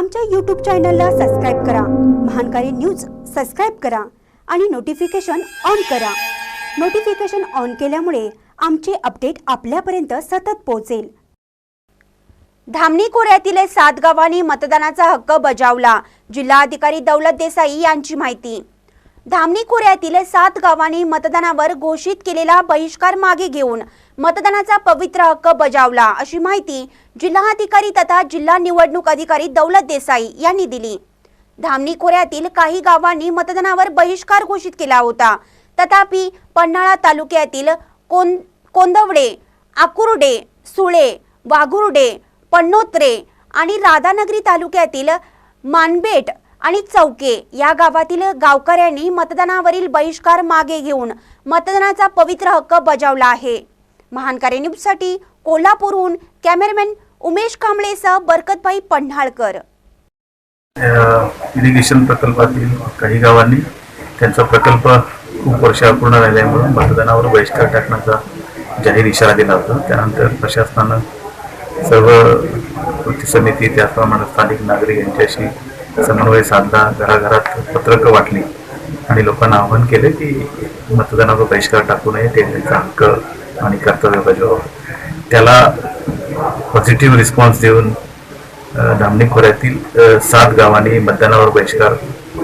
आमच्या यूट्यूब चॅनलला सबस्क्राईब करा. महानकारी न्यूज सबस्क्राईब करा आणि नोटिफिकेशन ऑन करा. नोटिफिकेशन ऑन केल्यामुळे आमचे अपडेट आपल्यापर्यंत सतत पोहोचेल. धामणी खोऱ्यातील सात गावांनी मतदानाचा हक्क बजावला. जिल्हाधिकारी दौलत देसाई यांची माहिती. धामणी खोऱ्यातील सात गावांनी मतदानावर घोषित केलेला बहिष्कार मागे घेऊन मतदानाचा पवित्र हक्क बजावला अशी माहिती जिल्हाधिकारी तथा जिल्हा निवडणूक अधिकारी दौलत देसाई यांनी दिली. धामणी खोऱ्यातील काही गावांनी मतदानावर बहिष्कार घोषित केला होता. तथापि पन्हाळा तालुक्यातील कों कोंदवडे आकुर्डे सुळे वाघुर्डे पन्नोत्रे आणि राधानगरी तालुक्यातील मानबेट आणि चौके या गावातील गावकऱ्यांनी मतदानावरील बहिष्कार मागे घेऊन मतदानाचा पवित्र हक्क बजावला आहे. महान न्यूजसाठी कोल्हापूरहून कॅमेरामॅन उमेश कांबळेसह बरकतभाई पन्हाळकर. इरिगेशन प्रकल्पातील काही गावांनी त्यांचा प्रकल्प खूप वर्ष अपूर्ण राहिल्यामुळे मतदानावर बहिष्कार टाकण्याचा जाहीर इशारा दिला होता. त्यानंतर प्रशासनानं सर्व कृती समिती त्याचप्रमाणे स्थानिक नागरिक यांच्याशी समन्वय साधला घराघरात पत्रकं वाटली आणि लोकांना आवाहन केले की मतदानावर बहिष्कार टाकू नये ते त्यांचा हक्क आणि कर्तव्य बजावावं. त्याला पॉझिटिव्ह रिस्पॉन्स देऊन धामणी खोऱ्यातील सात गावांनी मतदानावर बहिष्कार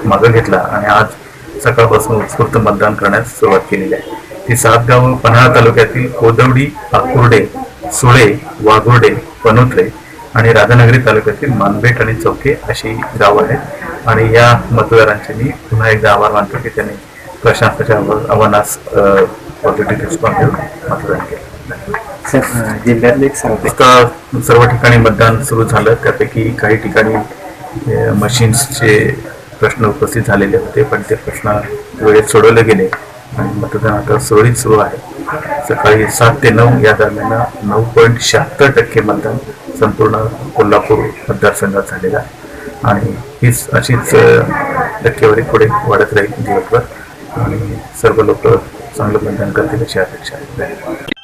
मागं घेतला आणि आज सकाळपासून उत्स्फूर्त मतदान करण्यास सुरुवात केलेली आहे. ती सात गावं पन्हाळा तालुक्यातील कोदवडी आकुर्डे सुळे वाघुर्डे पनोत्रे आणि राधानगरी तालुक्यातील मानबेट आणि चौके अशी गावं आहेत. आणि या मतदारांचे मी पुन्हा एकदा आभार मानतो की त्यांनी प्रशासनाच्या आव्हा- आव्हानास पॉझिटिव्ह रिस्पॉन्स देऊन मतदान केलं. जिल्ह्यातले सर्व ठिकाणी मतदान सुरू झालं. त्यापैकी काही ठिकाणी मशीन्सचे प्रश्न उपस्थित झालेले होते पण ते प्रश्न वेळेत सोडवले गेले. आणि मतदान आता सुरळीत सुरू आहे. सकाळी सात ते नऊ या दरम्यान नऊ पॉईंट शहात्तर टक्के मतदान संपूर्ण कोल्हापूर मतदारसंघात झालेलं आहे. आणि हीच अशीच टक्केवारी पुढे वाढत राहील दिवसभर. आणि सर्व लोक चांगलं मतदान करतील अशी अपेक्षा आहे. धन्यवाद.